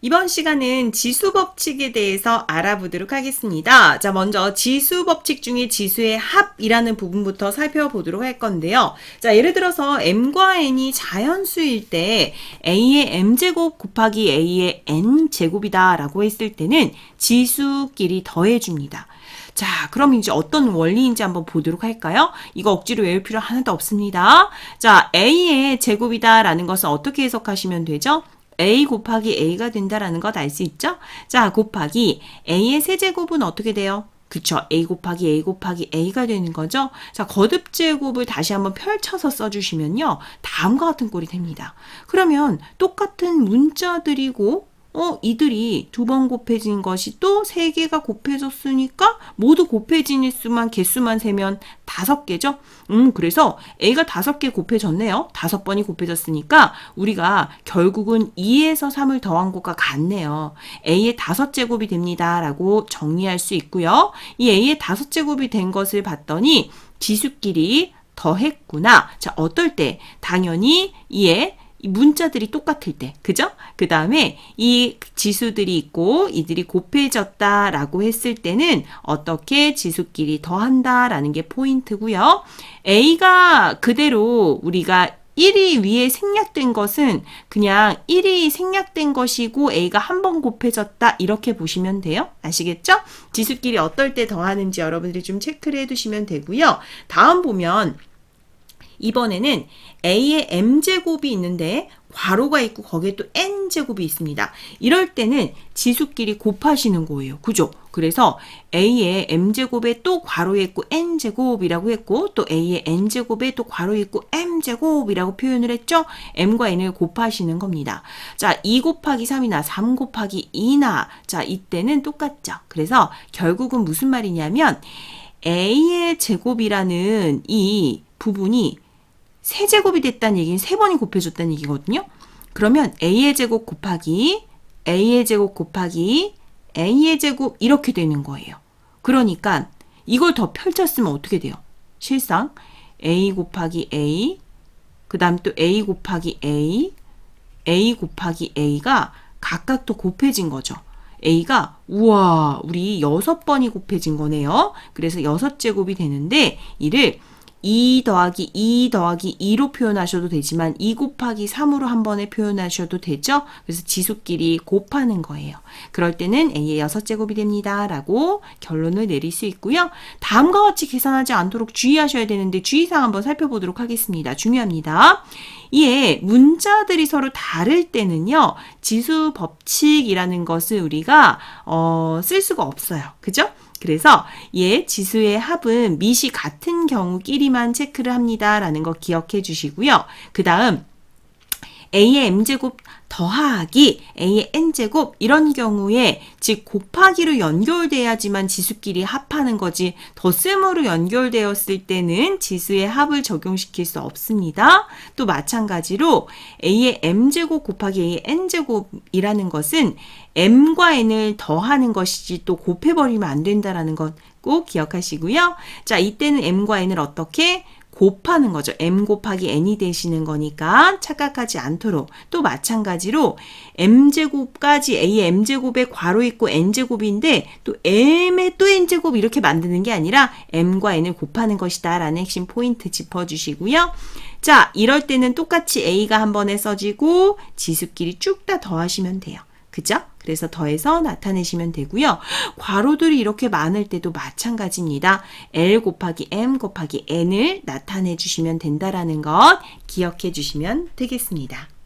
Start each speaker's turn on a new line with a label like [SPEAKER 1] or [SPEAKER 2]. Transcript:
[SPEAKER 1] 이번 시간은 지수 법칙에 대해서 알아보도록 하겠습니다. 자, 먼저 지수 법칙 중에 지수의 합이라는 부분부터 살펴보도록 할 건데요. 자, 예를 들어서 m과 n이 자연수일 때 a의 m제곱 곱하기 a의 n제곱이다라고 했을 때는 지수끼리 더해줍니다. 자, 그럼 이제 어떤 원리인지 한번 보도록 할까요? 이거 억지로 외울 필요 하나도 없습니다. 자, a의 제곱이다라는 것은 어떻게 해석하시면 되죠? A 곱하기 a가 된다라는 것 알 수 있죠? 자, 곱하기 a의 세제곱은 어떻게 돼요? 그쵸. a 곱하기 a 곱하기 a가 되는 거죠. 자, 거듭 제곱을 다시 한번 펼쳐서 써주시면요. 다음과 같은 꼴이 됩니다. 그러면 똑같은 문자들이고 어, 이들이 두 번 곱해진 것이 또 세 개가 곱해졌으니까 모두 곱해진 수만 개수만 세면 다섯 개죠. 음, 그래서 A가 다섯 개 곱해졌네요. 다섯 번이 곱해졌으니까 우리가 결국은 2에서 3을 더한 것과 같네요. A의 다섯 제곱이 됩니다라고 정리할 수 있고요. 이 A의 다섯 제곱이 된 것을 봤더니 지수끼리 더했구나. 자, 어떨 때? 당연히 이에 이 문자들이 똑같을 때, 그죠? 그 다음에 이 지수들이 있고 이들이 곱해졌다라고 했을 때는 어떻게 지수끼리 더한다라는 게 포인트고요. A가 그대로 우리가 1이 위에 생략된 것은 그냥 1이 생략된 것이고 A가 한 번 곱해졌다 이렇게 보시면 돼요. 아시겠죠? 지수끼리 어떨 때 더하는지 여러분들이 좀 체크를 해두시면 되고요. 다음 보면 이번에는 a의 m제곱이 있는데 괄호가 있고 거기에 또 n제곱이 있습니다. 이럴 때는 지수끼리 곱하시는 거예요. 그죠? 그래서 a의 m제곱에 또 괄호에 있고 n제곱이라고 했고 또 a의 n제곱에 또 괄호에 있고 m제곱이라고 표현을 했죠? m과 n을 곱하시는 겁니다. 자, 2 곱하기 3이나 3 곱하기 2나 자, 이때는 똑같죠. 그래서 결국은 무슨 말이냐면 a의 제곱이라는 이 부분이 세제곱이 됐다는 얘기는 세 번이 곱해졌다는 얘기거든요. 그러면 a의 제곱 곱하기 a의 제곱 곱하기 a의 제곱 이렇게 되는 거예요. 그러니까 이걸 더 펼쳤으면 어떻게 돼요? 실상 a 곱하기 a 그 다음 또 a 곱하기 a a 곱하기 a가 각각 또 곱해진 거죠. a가 우와 우리 여섯 번이 곱해진 거네요. 그래서 여섯 제곱이 되는데 이를 2 더하기 2 더하기 2로 표현하셔도 되지만 2 곱하기 3으로 한 번에 표현하셔도 되죠. 그래서 지수끼리 곱하는 거예요. 그럴 때는 a의 6제곱이 됩니다. 라고 결론을 내릴 수 있고요. 다음과 같이 계산하지 않도록 주의하셔야 되는데 주의사항 한번 살펴보도록 하겠습니다. 중요합니다. 이에 문자들이 서로 다를 때는요. 지수 법칙이라는 것을 우리가 어, 쓸 수가 없어요. 그죠? 그래서 얘 지수의 합은 밑이 같은 경우끼리만 체크를 합니다라는 거 기억해 주시고요. 그 다음 a의 m제곱 더하기 a의 n제곱 이런 경우에 즉 곱하기로 연결돼야지만 지수끼리 합하는 거지 덧셈으로 연결되었을 때는 지수의 합을 적용시킬 수 없습니다. 또 마찬가지로 a의 m제곱 곱하기 a의 n제곱이라는 것은 m과 n을 더하는 것이지 또 곱해버리면 안 된다라는 것 꼭 기억하시고요. 자 이때는 m과 n을 어떻게 곱하는 거죠. m 곱하기 n이 되시는 거니까 착각하지 않도록 또 마찬가지로 m제곱까지 a의 m제곱에 괄호 있고 n제곱인데 또 m에 또 n제곱 이렇게 만드는 게 아니라 m과 n을 곱하는 것이다 라는 핵심 포인트 짚어주시고요. 자 이럴 때는 똑같이 a가 한 번에 써지고 지수끼리 쭉 다 더하시면 돼요. 그죠? 그래서 더해서 나타내시면 되고요. 괄호들이 이렇게 많을 때도 마찬가지입니다. L 곱하기 M 곱하기 N을 나타내 주시면 된다라는 것 기억해 주시면 되겠습니다.